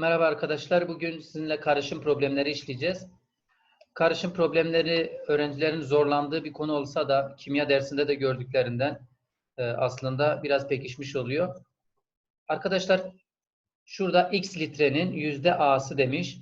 Merhaba arkadaşlar. Bugün sizinle karışım problemleri işleyeceğiz. Karışım problemleri öğrencilerin zorlandığı bir konu olsa da kimya dersinde de gördüklerinden e, aslında biraz pekişmiş oluyor. Arkadaşlar şurada x litrenin yüzde a'sı demiş.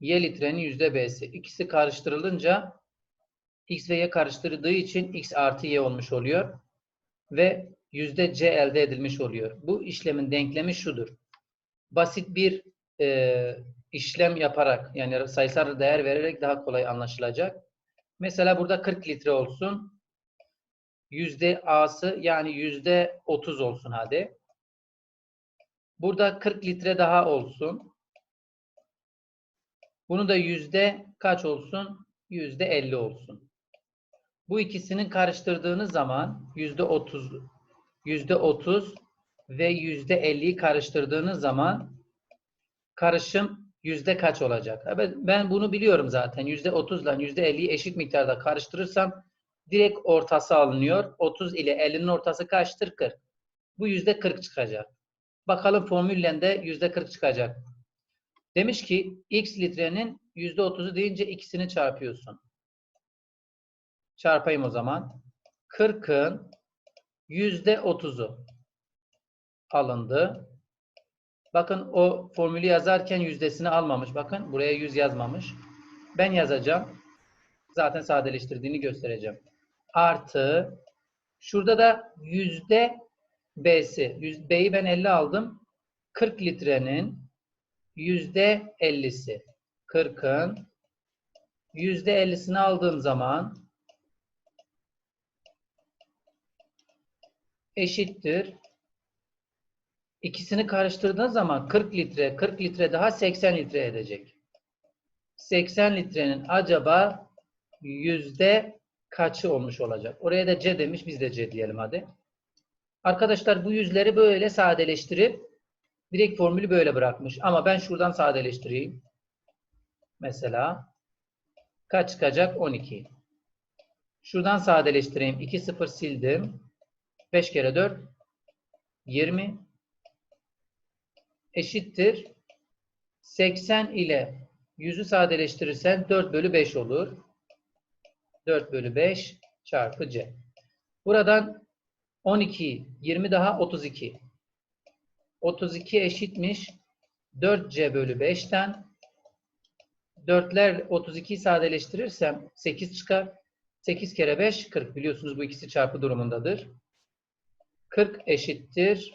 Y litrenin yüzde b'si. İkisi karıştırılınca x ve y karıştırıldığı için x artı y olmuş oluyor. Ve yüzde c elde edilmiş oluyor. Bu işlemin denklemi şudur basit bir e, işlem yaparak yani sayısal değer vererek daha kolay anlaşılacak. Mesela burada 40 litre olsun. Yüzde A'sı yani yüzde 30 olsun hadi. Burada 40 litre daha olsun. Bunu da yüzde kaç olsun? Yüzde 50 olsun. Bu ikisini karıştırdığınız zaman yüzde 30 yüzde 30 ve yüzde 50'yi karıştırdığınız zaman karışım yüzde kaç olacak? Ben bunu biliyorum zaten. Yüzde 30 ile yüzde 50'yi eşit miktarda karıştırırsam direkt ortası alınıyor. 30 ile 50'nin ortası kaçtır? 40. Bu yüzde 40 çıkacak. Bakalım formüllen de yüzde 40 çıkacak. Demiş ki x litrenin yüzde 30'u deyince ikisini çarpıyorsun. Çarpayım o zaman. 40'ın yüzde 30'u alındı. Bakın o formülü yazarken yüzdesini almamış. Bakın buraya 100 yazmamış. Ben yazacağım. Zaten sadeleştirdiğini göstereceğim. Artı şurada da yüzde B'si. B'yi ben 50 aldım. 40 litrenin yüzde 50'si. 40'ın yüzde 50'sini aldığım zaman eşittir İkisini karıştırdığın zaman 40 litre, 40 litre daha 80 litre edecek. 80 litrenin acaba yüzde kaçı olmuş olacak? Oraya da C demiş, biz de C diyelim hadi. Arkadaşlar bu yüzleri böyle sadeleştirip direkt formülü böyle bırakmış. Ama ben şuradan sadeleştireyim. Mesela kaç çıkacak? 12. Şuradan sadeleştireyim. 2 0 sildim. 5 kere 4 20 eşittir 80 ile 100'ü sadeleştirirsen 4 bölü 5 olur. 4 bölü 5 çarpı c. Buradan 12, 20 daha 32. 32 eşitmiş 4c bölü 5'ten 4'ler 32'yi sadeleştirirsem 8 çıkar. 8 kere 5 40 biliyorsunuz bu ikisi çarpı durumundadır. 40 eşittir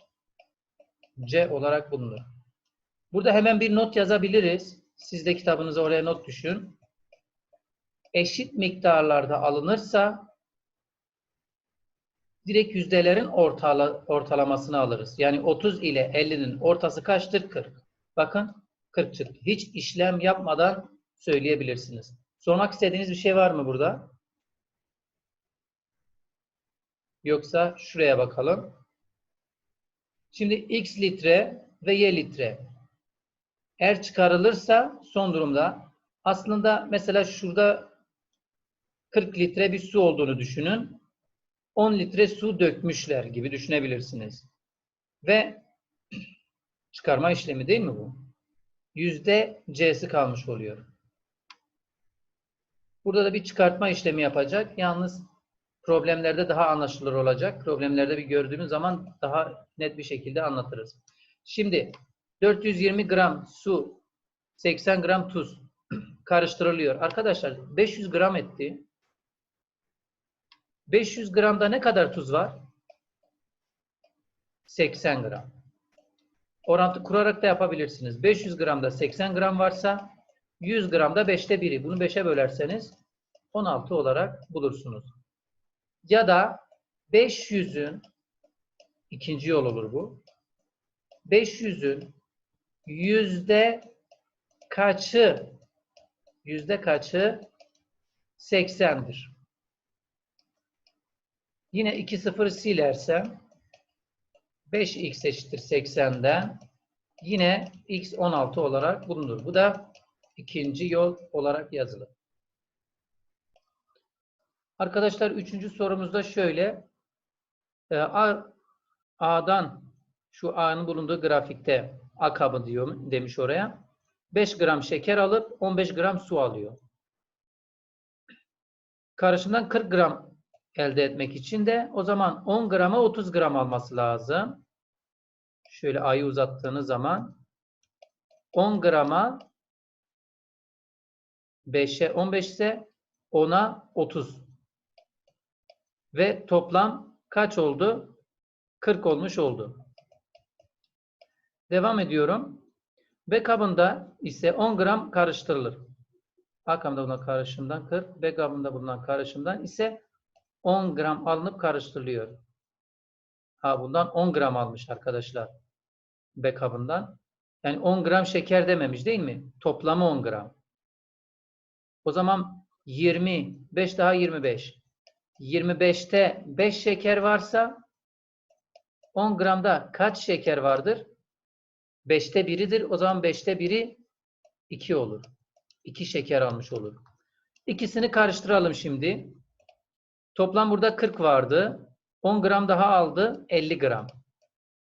C olarak bulunur. Burada hemen bir not yazabiliriz. Siz de kitabınıza oraya not düşün. Eşit miktarlarda alınırsa direkt yüzdelerin ortala, ortalamasını alırız. Yani 30 ile 50'nin ortası kaçtır? 40. Bakın 40 çıktı. Hiç işlem yapmadan söyleyebilirsiniz. Sormak istediğiniz bir şey var mı burada? Yoksa şuraya bakalım. Şimdi x litre ve y litre. Eğer çıkarılırsa son durumda aslında mesela şurada 40 litre bir su olduğunu düşünün. 10 litre su dökmüşler gibi düşünebilirsiniz. Ve çıkarma işlemi değil mi bu? Yüzde C'si kalmış oluyor. Burada da bir çıkartma işlemi yapacak. Yalnız problemlerde daha anlaşılır olacak. Problemlerde bir gördüğümüz zaman daha net bir şekilde anlatırız. Şimdi 420 gram su, 80 gram tuz karıştırılıyor. Arkadaşlar 500 gram etti. 500 gramda ne kadar tuz var? 80 gram. Orantı kurarak da yapabilirsiniz. 500 gramda 80 gram varsa 100 gramda 5'te 1'i. Bunu 5'e bölerseniz 16 olarak bulursunuz. Ya da 500'ün ikinci yol olur bu. 500'ün yüzde kaçı yüzde kaçı 80'dir. Yine 2 sıfır silersem 5x eşittir 80'den yine x 16 olarak bulunur. Bu da ikinci yol olarak yazılır. Arkadaşlar üçüncü sorumuzda şöyle. E, A, A'dan şu A'nın bulunduğu grafikte A kabı diyor demiş oraya. 5 gram şeker alıp 15 gram su alıyor. Karışımdan 40 gram elde etmek için de o zaman 10 grama 30 gram alması lazım. Şöyle A'yı uzattığınız zaman 10 grama 5'e 15 ise 10'a 30. Ve toplam kaç oldu? 40 olmuş oldu. Devam ediyorum. B kabında ise 10 gram karıştırılır. A kabında bulunan karışımdan 40, B kabında bulunan karışımdan ise 10 gram alınıp karıştırılıyor. Ha bundan 10 gram almış arkadaşlar. B kabından. Yani 10 gram şeker dememiş değil mi? Toplamı 10 gram. O zaman 20, 5 daha 25. 25'te 5 şeker varsa 10 gramda kaç şeker vardır? 5'te biridir. O zaman 5'te biri 2 olur. 2 şeker almış olur. İkisini karıştıralım şimdi. Toplam burada 40 vardı. 10 gram daha aldı. 50 gram.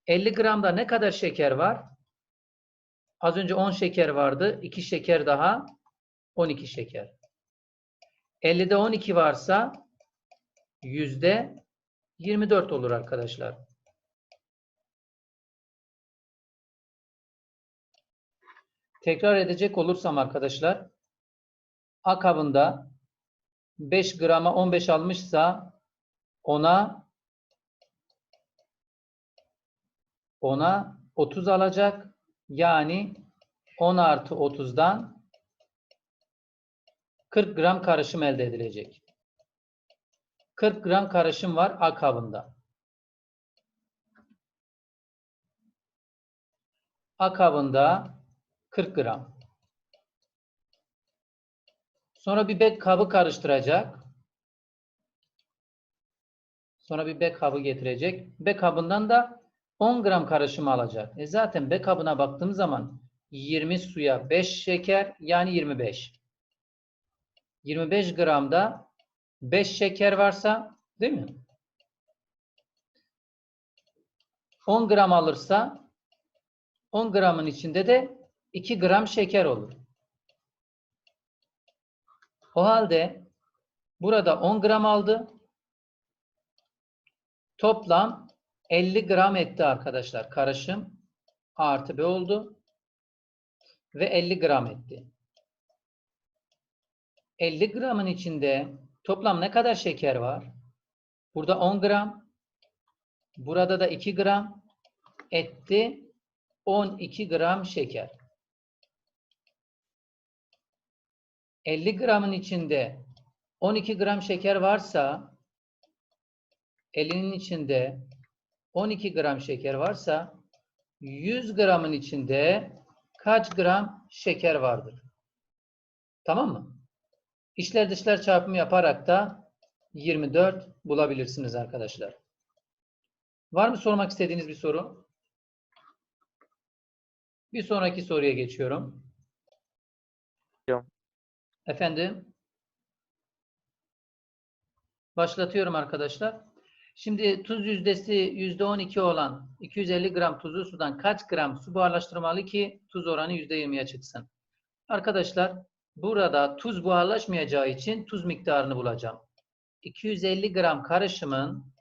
50 gramda ne kadar şeker var? Az önce 10 şeker vardı. 2 şeker daha 12 şeker. 50'de 12 varsa yüzde 24 olur arkadaşlar. Tekrar edecek olursam arkadaşlar A kabında 5 grama 15 almışsa ona ona 30 alacak. Yani 10 artı 30'dan 40 gram karışım elde edilecek. 40 gram karışım var A kabında. A kabında 40 gram. Sonra bir B kabı karıştıracak. Sonra bir B kabı getirecek. B kabından da 10 gram karışımı alacak. E zaten B kabına baktığım zaman 20 suya 5 şeker yani 25. 25 gramda 5 şeker varsa değil mi? 10 gram alırsa 10 gramın içinde de 2 gram şeker olur. O halde burada 10 gram aldı. Toplam 50 gram etti arkadaşlar. Karışım A artı B oldu. Ve 50 gram etti. 50 gramın içinde toplam ne kadar şeker var? Burada 10 gram. Burada da 2 gram. Etti 12 gram şeker. 50 gramın içinde 12 gram şeker varsa 50'nin içinde 12 gram şeker varsa 100 gramın içinde kaç gram şeker vardır? Tamam mı? İşler dışlar çarpımı yaparak da 24 bulabilirsiniz arkadaşlar. Var mı sormak istediğiniz bir soru? Bir sonraki soruya geçiyorum. Efendim? Başlatıyorum arkadaşlar. Şimdi tuz yüzdesi %12 olan 250 gram tuzlu sudan kaç gram su buharlaştırmalı ki tuz oranı %20'ye çıksın? Arkadaşlar burada tuz buharlaşmayacağı için tuz miktarını bulacağım. 250 gram karışımın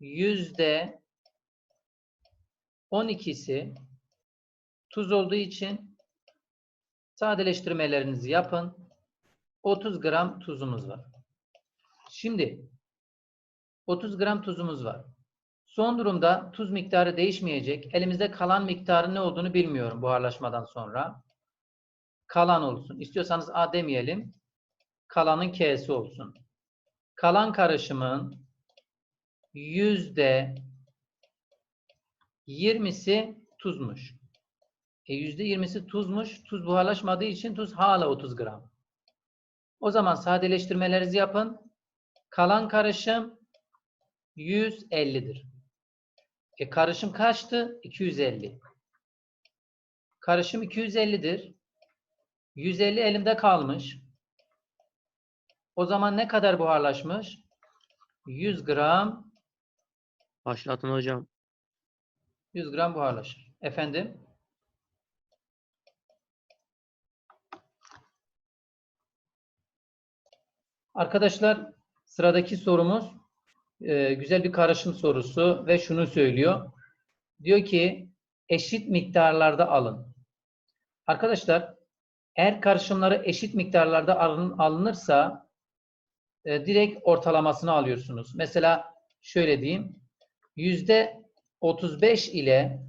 yüzde 12'si tuz olduğu için sadeleştirmelerinizi yapın. 30 gram tuzumuz var. Şimdi 30 gram tuzumuz var. Son durumda tuz miktarı değişmeyecek. Elimizde kalan miktarın ne olduğunu bilmiyorum buharlaşmadan sonra. Kalan olsun. İstiyorsanız A demeyelim. Kalanın K'si olsun. Kalan karışımın yüzde 20'si tuzmuş. E yüzde 20'si tuzmuş. Tuz buharlaşmadığı için tuz hala 30 gram. O zaman sadeleştirmelerinizi yapın. Kalan karışım 150'dir. E karışım kaçtı? 250. Karışım 250'dir. 150 elimde kalmış. O zaman ne kadar buharlaşmış? 100 gram Başlatın hocam. 100 gram buharlaşır. Efendim? Arkadaşlar sıradaki sorumuz e, güzel bir karışım sorusu ve şunu söylüyor. Diyor ki eşit miktarlarda alın. Arkadaşlar eğer karışımları eşit miktarlarda alın- alınırsa e, direkt ortalamasını alıyorsunuz. Mesela şöyle diyeyim. Yüzde 35 ile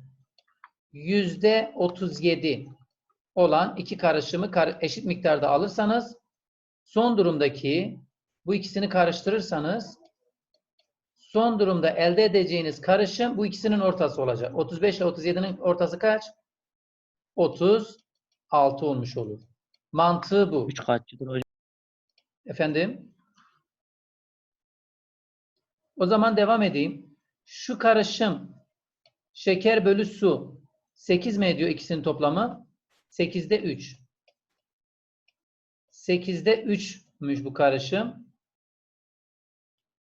yüzde 37 olan iki karışımı kar- eşit miktarda alırsanız son durumdaki bu ikisini karıştırırsanız son durumda elde edeceğiniz karışım bu ikisinin ortası olacak. 35 ile 37'nin ortası kaç? 36 olmuş olur. Mantığı bu. 3 kaççıdır hocam? Efendim? O zaman devam edeyim. Şu karışım şeker bölü su 8 mi ediyor ikisinin toplamı? 8'de 3. 8'de 3'müş bu karışım.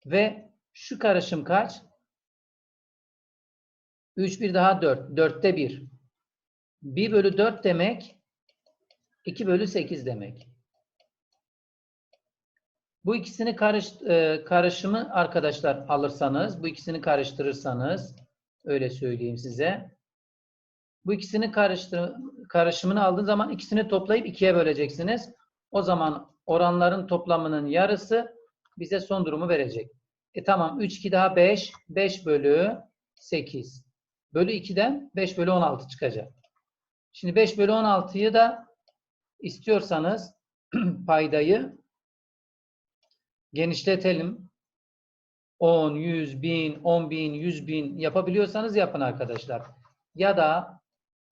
Ve şu karışım kaç? 3 bir daha 4. 4'te 1. 1 bölü 4 demek 2 bölü 8 demek. Bu ikisini karış, e, karışımı arkadaşlar alırsanız, bu ikisini karıştırırsanız, öyle söyleyeyim size. Bu ikisini karıştır, karışımını aldığın zaman ikisini toplayıp ikiye böleceksiniz. O zaman oranların toplamının yarısı bize son durumu verecek. E tamam 3 2 daha 5, 5 bölü 8. Bölü 2'den 5 bölü 16 çıkacak. Şimdi 5 bölü 16'yı da istiyorsanız paydayı genişletelim. 10, 100, 1000, 10 bin, 100 bin yapabiliyorsanız yapın arkadaşlar. Ya da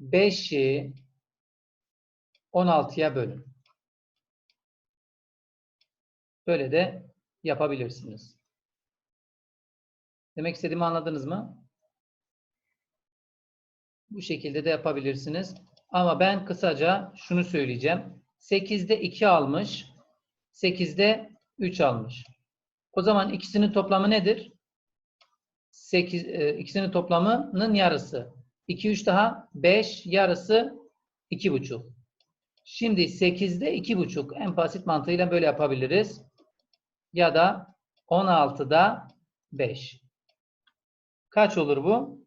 5'i 16'ya bölün. Böyle de yapabilirsiniz. Demek istediğimi anladınız mı? Bu şekilde de yapabilirsiniz. Ama ben kısaca şunu söyleyeceğim. 8'de 2 almış. 8'de 3 almış. O zaman ikisinin toplamı nedir? 8, e, ikisinin toplamının yarısı. 2, 3 daha 5, yarısı 2,5. Şimdi 8'de 2,5. En basit mantığıyla böyle yapabiliriz. Ya da 16'da 5. Kaç olur bu?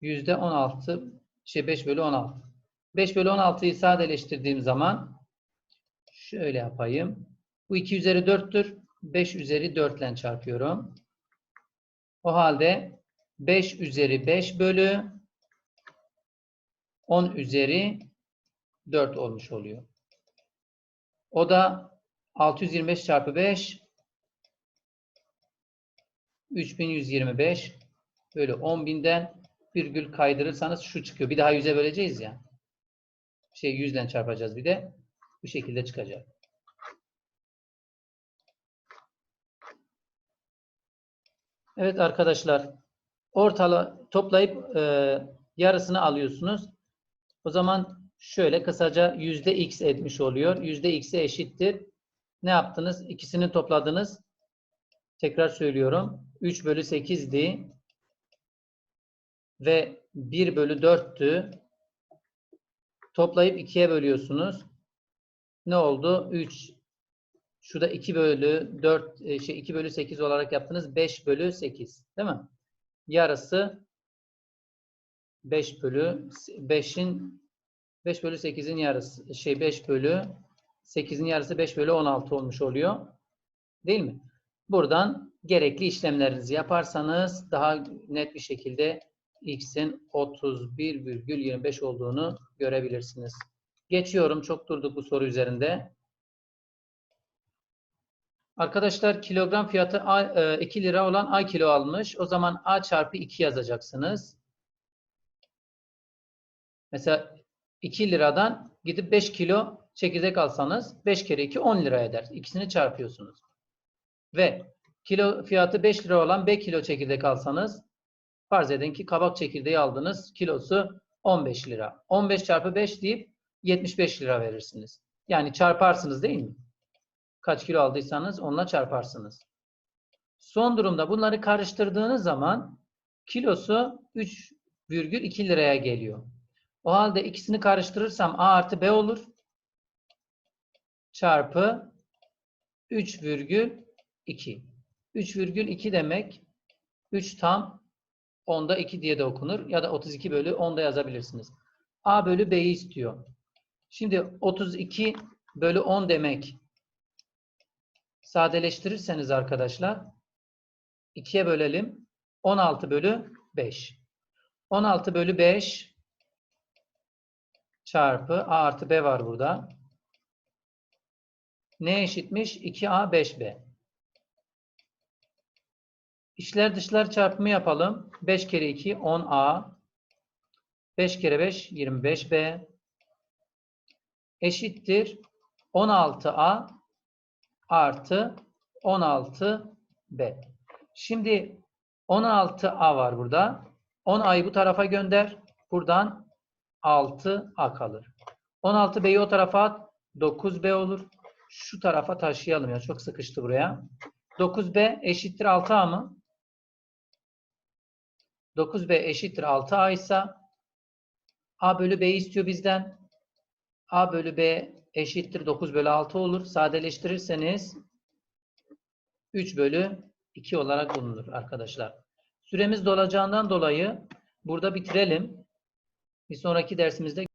Yüzde 16, şey 5 bölü 16. 5 bölü 16'yı sadeleştirdiğim zaman şöyle yapayım. Bu 2 üzeri 4'tür. 5 üzeri 4 ile çarpıyorum. O halde 5 üzeri 5 bölü 10 üzeri 4 olmuş oluyor. O da 625 çarpı 5 3125 bölü 10.000'den virgül kaydırırsanız şu çıkıyor. Bir daha 100'e böleceğiz ya. Şey 100'den çarpacağız bir de. Bu şekilde çıkacak. Evet arkadaşlar. Ortalı toplayıp e, yarısını alıyorsunuz. O zaman şöyle kısaca yüzde x etmiş oluyor. Yüzde x'e eşittir. Ne yaptınız? İkisini topladınız. Tekrar söylüyorum. 3 bölü 8'di. Ve 1 bölü 4'tü. Toplayıp 2'ye bölüyorsunuz. Ne oldu? 3 Şurada 2 bölü 4 e, şey 2 bölü 8 olarak yaptınız. 5 bölü 8. Değil mi? Yarısı 5 bölü 5'in 5 bölü 8'in yarısı şey 5 bölü 8'in yarısı 5 bölü 16 olmuş oluyor. Değil mi? Buradan gerekli işlemlerinizi yaparsanız daha net bir şekilde x'in 31,25 olduğunu görebilirsiniz. Geçiyorum. Çok durduk bu soru üzerinde. Arkadaşlar kilogram fiyatı A- e, 2 lira olan A kilo almış. O zaman A çarpı 2 yazacaksınız. Mesela 2 liradan gidip 5 kilo çekirdek alsanız 5 kere 2 10 lira eder. İkisini çarpıyorsunuz. Ve kilo fiyatı 5 lira olan B kilo çekirdek alsanız farz edin ki kabak çekirdeği aldınız. Kilosu 15 lira. 15 çarpı 5 deyip 75 lira verirsiniz. Yani çarparsınız değil mi? Kaç kilo aldıysanız onunla çarparsınız. Son durumda bunları karıştırdığınız zaman Kilosu 3,2 liraya geliyor. O halde ikisini karıştırırsam A artı B olur. Çarpı 3,2. 3,2 demek 3 tam 10'da 2 diye de okunur. Ya da 32 bölü 10'da yazabilirsiniz. A bölü B'yi istiyor. Şimdi 32 bölü 10 demek sadeleştirirseniz arkadaşlar 2'ye bölelim. 16 bölü 5. 16 bölü 5 çarpı A artı B var burada. Ne eşitmiş? 2A 5B. İçler dışlar çarpımı yapalım. 5 kere 2 10A. 5 kere 5 25B. Eşittir 16A artı 16B. Şimdi 16A var burada. 10A'yı bu tarafa gönder. Buradan 6A kalır. 16B'yi o tarafa at. 9B olur. Şu tarafa taşıyalım ya. Çok sıkıştı buraya. 9B eşittir 6A mı? 9B eşittir 6A ise A bölü B'yi istiyor bizden. A bölü B eşittir 9 bölü 6 olur. Sadeleştirirseniz 3 bölü 2 olarak bulunur arkadaşlar. Süremiz dolacağından dolayı burada bitirelim. Bir sonraki dersimizde